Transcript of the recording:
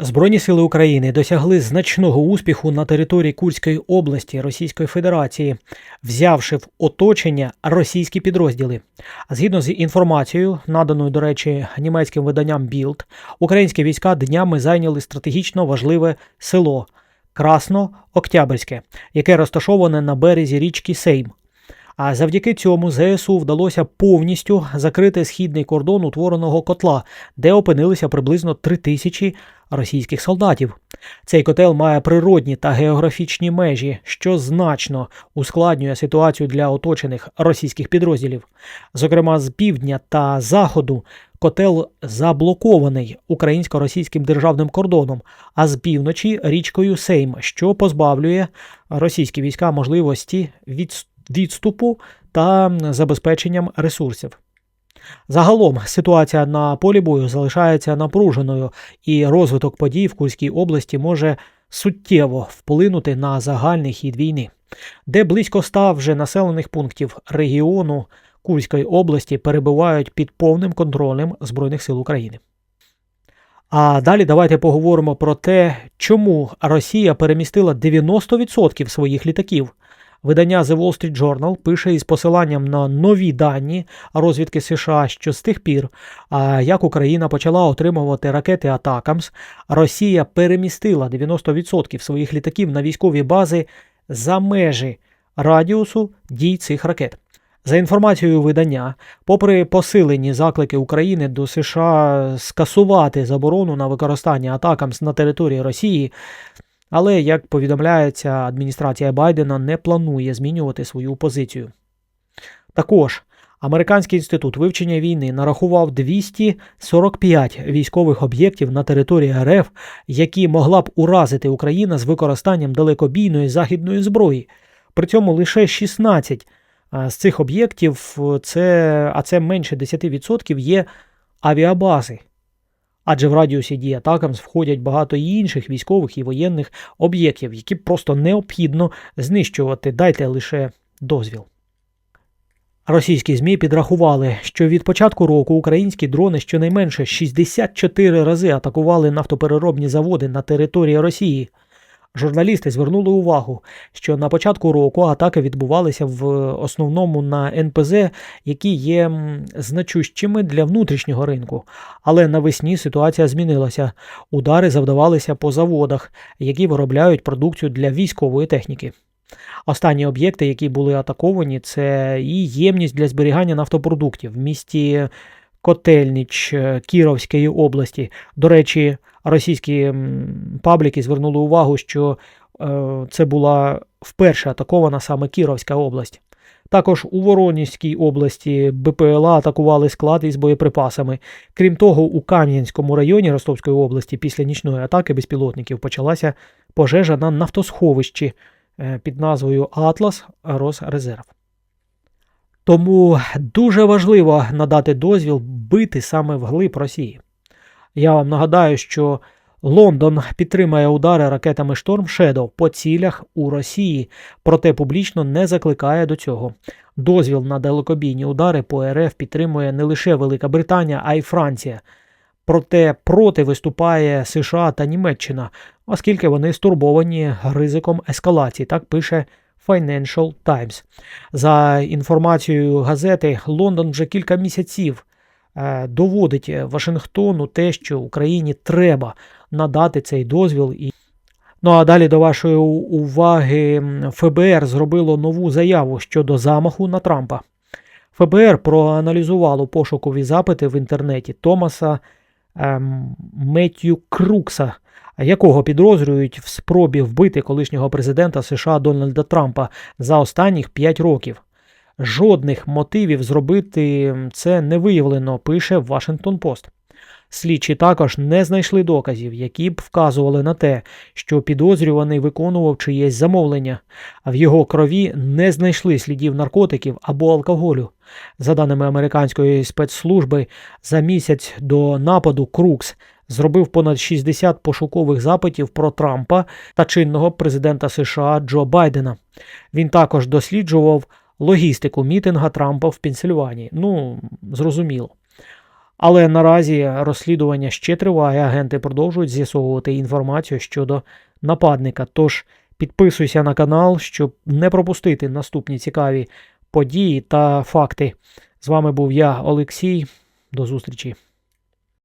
Збройні сили України досягли значного успіху на території Курської області Російської Федерації, взявши в оточення російські підрозділи. Згідно з інформацією, наданою, до речі, німецьким виданням Білд, українські війська днями зайняли стратегічно важливе село Красно-Октябрьське, яке розташоване на березі річки Сейм. А завдяки цьому ЗСУ вдалося повністю закрити східний кордон утвореного котла, де опинилися приблизно три тисячі російських солдатів. Цей котел має природні та географічні межі, що значно ускладнює ситуацію для оточених російських підрозділів. Зокрема, з півдня та заходу котел заблокований українсько-російським державним кордоном, а з півночі річкою Сейм, що позбавлює російські війська можливості відступити відступу та забезпеченням ресурсів. Загалом ситуація на полі бою залишається напруженою, і розвиток подій в Курській області може суттєво вплинути на загальний хід війни, де близько ста вже населених пунктів регіону Курської області перебувають під повним контролем Збройних сил України. А далі давайте поговоримо про те, чому Росія перемістила 90% своїх літаків Видання The Wall Street Journal пише із посиланням на нові дані розвідки США, що з тих пір, як Україна почала отримувати ракети Атакамс, Росія перемістила 90% своїх літаків на військові бази за межі радіусу дій цих ракет. За інформацією видання, попри посилені заклики України до США скасувати заборону на використання Атакамс на території Росії, але, як повідомляється, адміністрація Байдена не планує змінювати свою позицію. Також Американський інститут вивчення війни нарахував 245 військових об'єктів на території РФ, які могла б уразити Україна з використанням далекобійної західної зброї. При цьому лише 16 з цих об'єктів, це, а це менше 10%, є авіабази адже в радіусі дії Атакамс входять багато інших військових і воєнних об'єктів, які просто необхідно знищувати. Дайте лише дозвіл. Російські ЗМІ підрахували, що від початку року українські дрони щонайменше 64 рази атакували нафтопереробні заводи на території Росії. Журналісти звернули увагу, що на початку року атаки відбувалися в основному на НПЗ, які є значущими для внутрішнього ринку. Але навесні ситуація змінилася. Удари завдавалися по заводах, які виробляють продукцію для військової техніки. Останні об'єкти, які були атаковані, це і ємність для зберігання нафтопродуктів в місті Котельніч Кіровської області. До речі, російські пабліки звернули увагу, що е, це була вперше атакована саме Кіровська область. Також у Воронізькій області БПЛА атакували склад із боєприпасами. Крім того, у Кам'янському районі Ростовської області після нічної атаки безпілотників почалася пожежа на нафтосховищі е, під назвою Атлас Росрезерв. Тому дуже важливо надати дозвіл бити саме вглиб Росії. Я вам нагадаю, що Лондон підтримає удари ракетами Storm Shadow по цілях у Росії, проте публічно не закликає до цього. Дозвіл на далекобійні удари по РФ підтримує не лише Велика Британія, а й Франція. Проте проти виступає США та Німеччина, оскільки вони стурбовані ризиком ескалації, так пише Financial Times. За інформацією газети, Лондон вже кілька місяців доводить Вашингтону те, що Україні треба надати цей дозвіл. І... Ну а далі до вашої уваги ФБР зробило нову заяву щодо замаху на Трампа. ФБР проаналізувало пошукові запити в інтернеті Томаса ем, Меттью Крукса, якого підозрюють в спробі вбити колишнього президента США Дональда Трампа за останніх 5 років. Жодних мотивів зробити це не виявлено, пише Washington Post. Слідчі також не знайшли доказів, які б вказували на те, що підозрюваний виконував чиєсь замовлення, а в його крові не знайшли слідів наркотиків або алкоголю. За даними американської спецслужби, за місяць до нападу Крукс зробив понад 60 пошукових запитів про Трампа та чинного президента США Джо Байдена. Він також досліджував логістику мітинга Трампа в Пенсильванії. Ну, зрозуміло. Але наразі розслідування ще триває. Агенти продовжують з'ясовувати інформацію щодо нападника. Тож підписуйся на канал, щоб не пропустити наступні цікаві події та факти. З вами був я, Олексій. До зустрічі.